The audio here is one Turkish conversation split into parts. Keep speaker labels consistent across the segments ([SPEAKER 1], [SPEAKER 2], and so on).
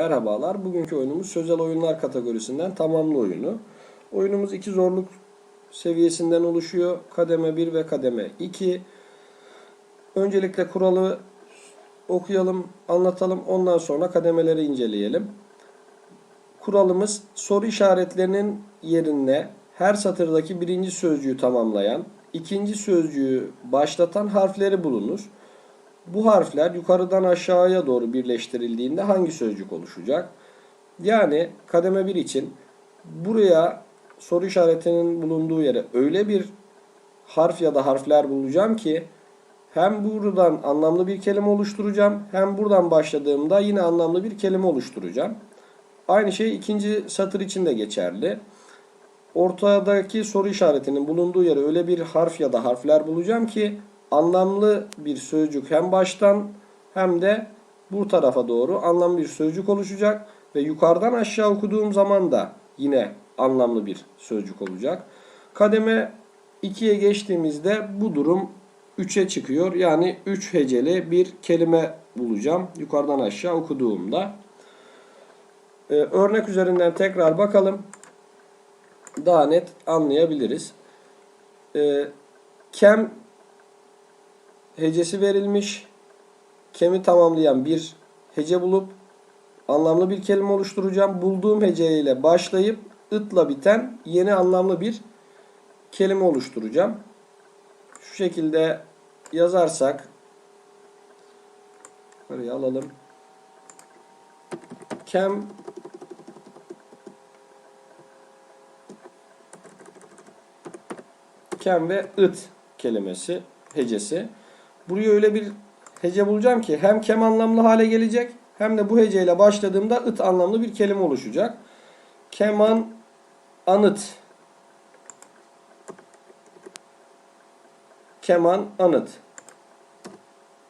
[SPEAKER 1] Merhabalar. Bugünkü oyunumuz sözel oyunlar kategorisinden tamamlı oyunu. Oyunumuz iki zorluk seviyesinden oluşuyor. Kademe 1 ve kademe 2. Öncelikle kuralı okuyalım, anlatalım. Ondan sonra kademeleri inceleyelim. Kuralımız soru işaretlerinin yerine her satırdaki birinci sözcüğü tamamlayan, ikinci sözcüğü başlatan harfleri bulunur. Bu harfler yukarıdan aşağıya doğru birleştirildiğinde hangi sözcük oluşacak? Yani kademe 1 için buraya soru işaretinin bulunduğu yere öyle bir harf ya da harfler bulacağım ki hem buradan anlamlı bir kelime oluşturacağım hem buradan başladığımda yine anlamlı bir kelime oluşturacağım. Aynı şey ikinci satır için de geçerli. Ortadaki soru işaretinin bulunduğu yere öyle bir harf ya da harfler bulacağım ki anlamlı bir sözcük hem baştan hem de bu tarafa doğru anlamlı bir sözcük oluşacak ve yukarıdan aşağı okuduğum zaman da yine anlamlı bir sözcük olacak. Kademe 2'ye geçtiğimizde bu durum 3'e çıkıyor. Yani 3 heceli bir kelime bulacağım yukarıdan aşağı okuduğumda. Ee, örnek üzerinden tekrar bakalım. Daha net anlayabiliriz. Ee, kem hecesi verilmiş. Kemi tamamlayan bir hece bulup anlamlı bir kelime oluşturacağım. Bulduğum heceyle başlayıp ıtla biten yeni anlamlı bir kelime oluşturacağım. Şu şekilde yazarsak buraya alalım. Kem kem ve ıt kelimesi hecesi. Buraya öyle bir hece bulacağım ki hem kem anlamlı hale gelecek hem de bu heceyle başladığımda ıt anlamlı bir kelime oluşacak. Keman anıt. Keman anıt.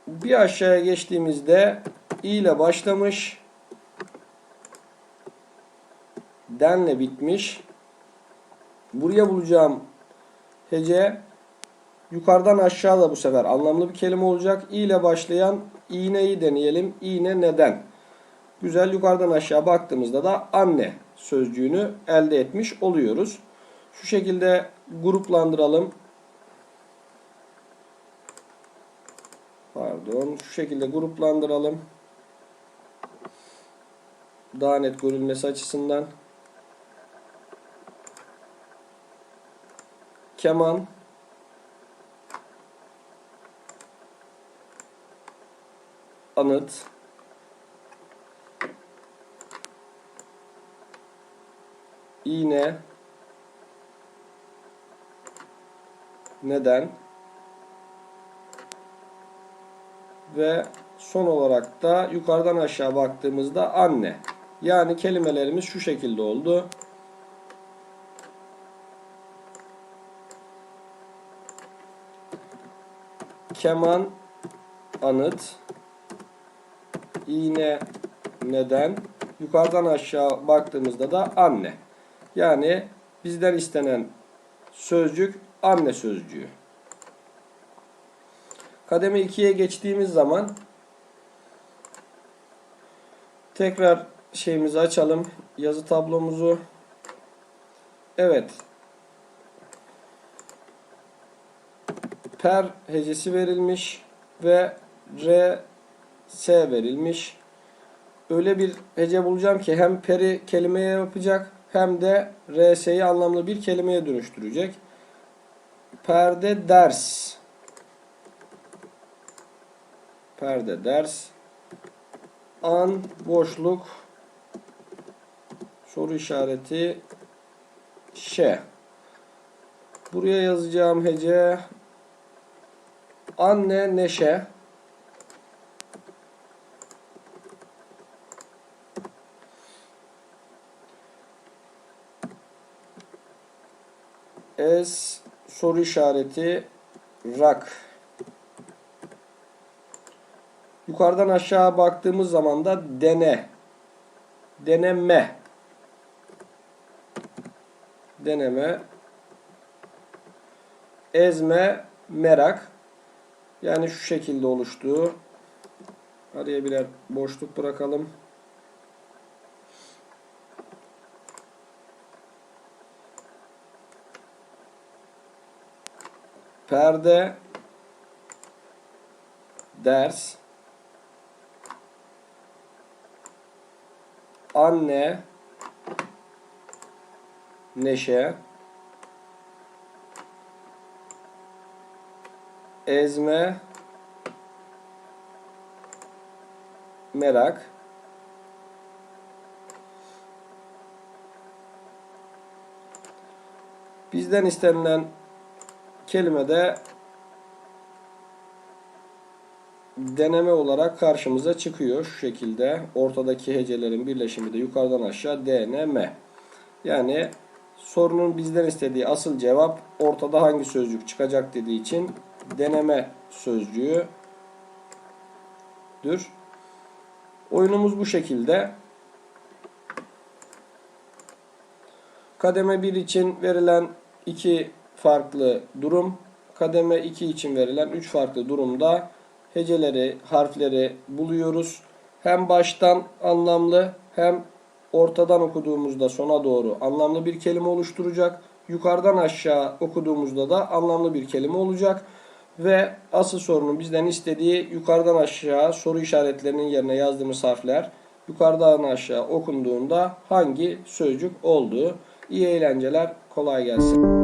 [SPEAKER 1] Bir aşağıya geçtiğimizde i ile başlamış. Denle bitmiş. Buraya bulacağım hece Yukarıdan aşağı da bu sefer anlamlı bir kelime olacak. İ ile başlayan iğneyi deneyelim. İğne neden? Güzel yukarıdan aşağı baktığımızda da anne sözcüğünü elde etmiş oluyoruz. Şu şekilde gruplandıralım. Pardon. Şu şekilde gruplandıralım. Daha net görülmesi açısından. Keman anıt iğne neden ve son olarak da yukarıdan aşağı baktığımızda anne. Yani kelimelerimiz şu şekilde oldu. Keman anıt iğne neden yukarıdan aşağı baktığımızda da anne. Yani bizden istenen sözcük anne sözcüğü. Kademe 2'ye geçtiğimiz zaman tekrar şeyimizi açalım. Yazı tablomuzu. Evet. Per hecesi verilmiş ve R S verilmiş. Öyle bir hece bulacağım ki hem peri kelimeye yapacak hem de RS'yi anlamlı bir kelimeye dönüştürecek. Perde ders. Perde ders. An boşluk soru işareti ş. Buraya yazacağım hece anne neşe. Es soru işareti rak. Yukarıdan aşağı baktığımız zaman da dene. Deneme. Deneme. Ezme, merak. Yani şu şekilde oluştuğu. Araya birer boşluk bırakalım. Perde, ders, anne, neşe, ezme, merak, bizden istenilen kelime de deneme olarak karşımıza çıkıyor şu şekilde. Ortadaki hecelerin birleşimi de yukarıdan aşağı DNM. Yani sorunun bizden istediği asıl cevap ortada hangi sözcük çıkacak dediği için deneme sözcüğüdür. Oyunumuz bu şekilde. Kademe 1 için verilen iki farklı durum, kademe 2 için verilen 3 farklı durumda heceleri, harfleri buluyoruz. Hem baştan anlamlı hem ortadan okuduğumuzda sona doğru anlamlı bir kelime oluşturacak. Yukarıdan aşağı okuduğumuzda da anlamlı bir kelime olacak. Ve asıl sorunun bizden istediği yukarıdan aşağı soru işaretlerinin yerine yazdığımız harfler yukarıdan aşağı okunduğunda hangi sözcük olduğu. İyi eğlenceler, kolay gelsin.